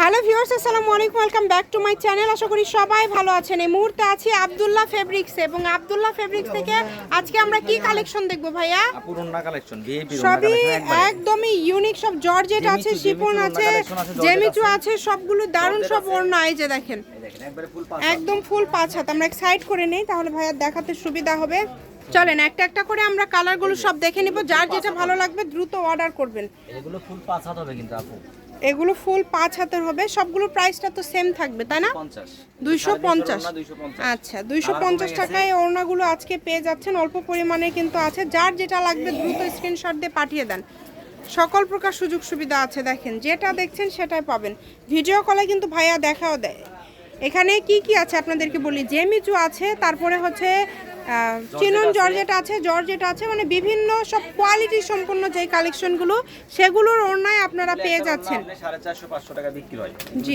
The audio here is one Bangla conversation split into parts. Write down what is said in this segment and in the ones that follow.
হ্যালো ভিউয়ার্স আসসালামু আলাইকুম welcome back to my channel. আশা করি সবাই ভালো আছেন। এই মুহূর্তে আছি আব্দুল্লাহ ফেব্রিক্স এবং আব্দুল্লাহ ফেব্রিক্স থেকে আজকে আমরা কি কালেকশন দেখব ভাইয়া? পুরোনা কালেকশন সবই একদমই ইউনিক সব জর্জেট আছে শিপন আছে জেমিচু আছে। সবগুলো দারুণ সব ওড়না এই যে দেখেন। একদম ফুল পাঁচ হাত। আমরা সাইড করে নেই তাহলে ভাইয়া দেখাতে সুবিধা হবে। চলেন একটা একটা করে আমরা কালারগুলো সব দেখে নিব। যার যেটা ভালো লাগবে দ্রুত অর্ডার করবেন। এগুলো ফুল পাঁচ হাত হবে কিন্তু আপু। এগুলো ফুল পাঁচ হাতের হবে সবগুলো প্রাইসটা তো সেম থাকবে তাই না? দুইশো পঞ্চাশ। আচ্ছা দুইশো পঞ্চাশ টাকায় ওড়নাগুলো আজকে পেয়ে যাচ্ছেন অল্প পরিমাণে কিন্তু আছে। যার যেটা লাগবে দ্রুত স্ক্রিনশট দিয়ে পাঠিয়ে দেন। সকল প্রকার সুযোগ সুবিধা আছে দেখেন যেটা দেখছেন সেটাই পাবেন। ভিডিও কলে কিন্তু ভাইয়া দেখাও দেয়। এখানে কি কি আছে আপনাদেরকে বলি? জেমিচু আছে তারপরে হচ্ছে চিনন জর্জেট আছে? জর্জেট আছে মানে বিভিন্ন সব কোয়ালিটি সম্পন্ন যে কালেকশনগুলো সেগুলোর ওড়নায় আপনারা পেয়ে যাচ্ছেন। জি।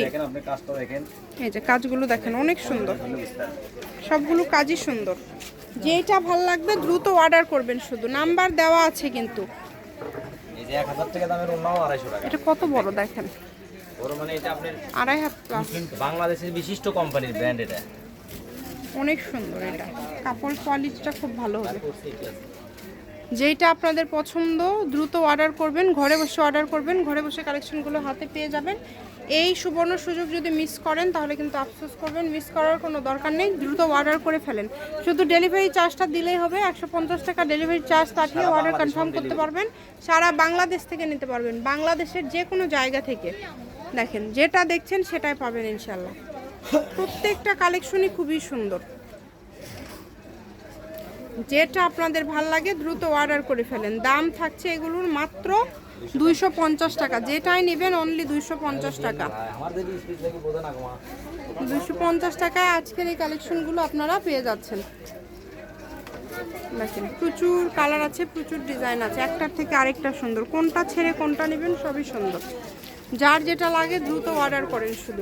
এই যে কাজগুলো দেখেন অনেক সুন্দর। সবগুলো কাজই সুন্দর। যেটা ভালো লাগবে দ্রুত অর্ডার করবেন শুধু। নাম্বার দেওয়া আছে কিন্তু। এটা কত বড় দেখেন? মানে আড়াই হাত বাংলাদেশের বিশিষ্ট কোম্পানির ব্র্যান্ড এটা। অনেক সুন্দর এটা। কাপড় কোয়ালিটিটা খুব ভালো হবে। যেইটা আপনাদের পছন্দ, দ্রুত অর্ডার করবেন, ঘরে বসে অর্ডার করবেন, ঘরে বসে কালেকশনগুলো হাতে পেয়ে যাবেন। এই সুবর্ণ সুযোগ যদি মিস করেন, তাহলে কিন্তু আফসোস করবেন মিস করার কোনো দরকার নেই, দ্রুত অর্ডার করে ফেলেন। শুধু ডেলিভারি চার্জটা দিলেই হবে, একশো পঞ্চাশ টাকা ডেলিভারি চার্জ পাঠিয়ে অর্ডার কনফার্ম করতে পারবেন। সারা বাংলাদেশ থেকে নিতে পারবেন। বাংলাদেশের যে কোনো জায়গা থেকে। দেখেন, যেটা দেখছেন সেটাই পাবেন ইনশাল্লাহ প্রত্যেকটা কালেকশনই খুবই সুন্দর। যেটা আপনাদের ভালো লাগে, দ্রুত অর্ডার করে ফেলেন। দাম থাকছে এগুলোর মাত্র দুইশো পঞ্চাশ টাকা। যেটাই নেবেন অনলি দুইশো পঞ্চাশ টাকা। দুইশো পঞ্চাশ টাকায় আজকের এই কালেকশনগুলো আপনারা পেয়ে যাচ্ছেন। দেখেন, প্রচুর কালার আছে, প্রচুর ডিজাইন আছে। একটার থেকে আরেকটা সুন্দর। কোনটা ছেড়ে কোনটা নেবেন, সবই সুন্দর। যার যেটা লাগে দ্রুত অর্ডার করেন শুধু।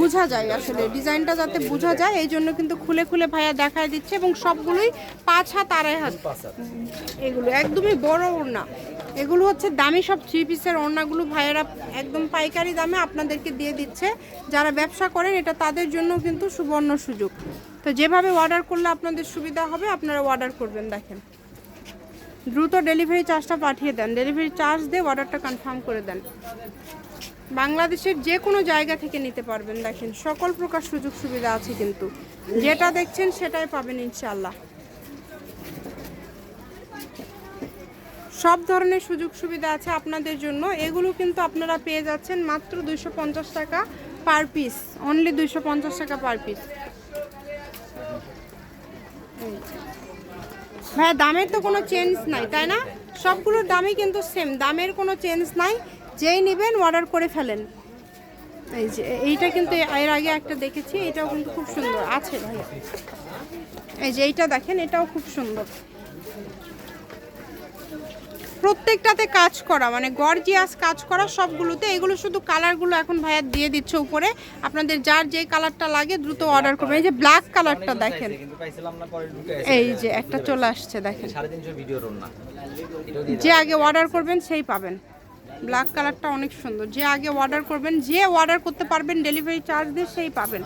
বোঝা যায় আসলে ডিজাইনটা যাতে বোঝা যায় এই জন্য কিন্তু খুলে খুলে ভাইয়া দেখায় দিচ্ছে এবং সবগুলোই পাঁচ হাত আড়াই হাত। এগুলো একদমই বড় ওড়না। এগুলো হচ্ছে দামি সব থ্রি পিসের ওড়নাগুলো ভাইয়েরা একদম পাইকারি দামে আপনাদেরকে দিয়ে দিচ্ছে। যারা ব্যবসা করেন এটা তাদের জন্য কিন্তু সুবর্ণ সুযোগ। তো যেভাবে অর্ডার করলে আপনাদের সুবিধা হবে আপনারা অর্ডার করবেন দেখেন। দ্রুত ডেলিভারি চার্জটা পাঠিয়ে দেন। ডেলিভারি চার্জ দিয়ে অর্ডারটা কনফার্ম করে দেন। বাংলাদেশের যে কোনো জায়গা থেকে নিতে পারবেন। দেখেন, সকল প্রকার সুযোগ সুবিধা আছে কিন্তু। যেটা দেখছেন সেটাই পাবেন ইনশাল্লাহ সব ধরনের সুযোগ সুবিধা আছে আপনাদের জন্য। এগুলো কিন্তু আপনারা পেয়ে যাচ্ছেন মাত্র দুইশো পঞ্চাশ টাকা পার পিস। অনলি দুইশো পঞ্চাশ টাকা পার পিস। ভাইয়া দামের তো কোনো চেঞ্জ নাই, তাই না? সবগুলোর দামই কিন্তু সেম দামের কোনো চেঞ্জ নাই। যেই নেবেন অর্ডার করে ফেলেন। এই যে, এইটা কিন্তু এর আগে একটা দেখেছি, এটাও কিন্তু খুব সুন্দর। আছে ভাইয়া এই যে, এইটা দেখেন, এটাও খুব সুন্দর। প্রত্যেকটাতে কাজ করা মানে গর্জিয়াস কাজ করা সবগুলোতে। এগুলো শুধু কালারগুলো এখন ভাইয়া দিয়ে দিচ্ছে উপরে। আপনাদের যার যে কালারটা লাগে দ্রুত অর্ডার করবেন। এই যে ব্ল্যাক কালারটা দেখেন। এই যে একটা চলে আসছে দেখেন। যে আগে অর্ডার করবেন সেই পাবেন। ব্ল্যাক কালারটা অনেক সুন্দর। যে আগে অর্ডার করবেন যে অর্ডার করতে পারবেন ডেলিভারি চার্জ দিয়ে সেই পাবেন।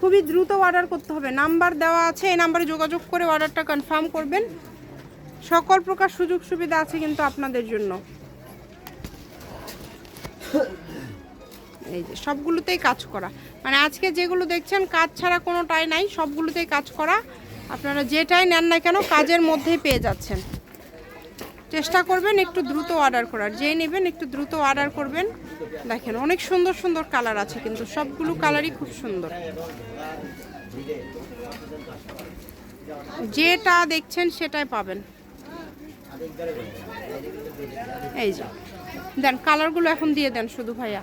খুবই দ্রুত অর্ডার করতে হবে। নাম্বার দেওয়া আছে এই নাম্বারে যোগাযোগ করে অর্ডারটা কনফার্ম করবেন। সকল প্রকার সুযোগ সুবিধা আছে কিন্তু আপনাদের জন্য। এই যে সবগুলোতেই কাজ করা। মানে আজকে যেগুলো দেখছেন, কাজ ছাড়া কোনোটাই নাই, সবগুলোতেই কাজ করা। আপনারা যেটাই নেন না কেন, কাজের মধ্যেই পেয়ে যাচ্ছেন। চেষ্টা করবেন একটু দ্রুত অর্ডার করার। যেই নেবেন, একটু দ্রুত অর্ডার করবেন। দেখেন, অনেক সুন্দর সুন্দর কালার আছে কিন্তু সবগুলো কালারই খুব সুন্দর। যেটা দেখছেন, সেটাই পাবেন। এই যে। দেন কালারগুলো এখন দিয়ে দেন শুধু ভাইয়া।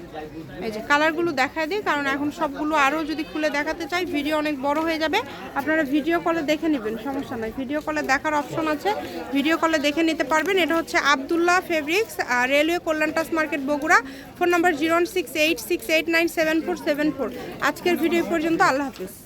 এই যে কালারগুলো দেখায় দিই, কারণ এখন সবগুলো আরও যদি খুলে দেখাতে চাই, ভিডিও অনেক বড় হয়ে যাবে। আপনারা ভিডিও কলে দেখে নেবেন, সমস্যা নাই। ভিডিও কলে দেখার অপশন আছে। ভিডিও কলে দেখে নিতে পারবেন। এটা হচ্ছে আবদুল্লাহ ফেব্রিক্স আর railway কল্যাণটাস market Bogura. Phone number zero six eight six eight nine seven four seven four. আজকের ভিডিও পর্যন্ত। আল্লাহ হাফিজ।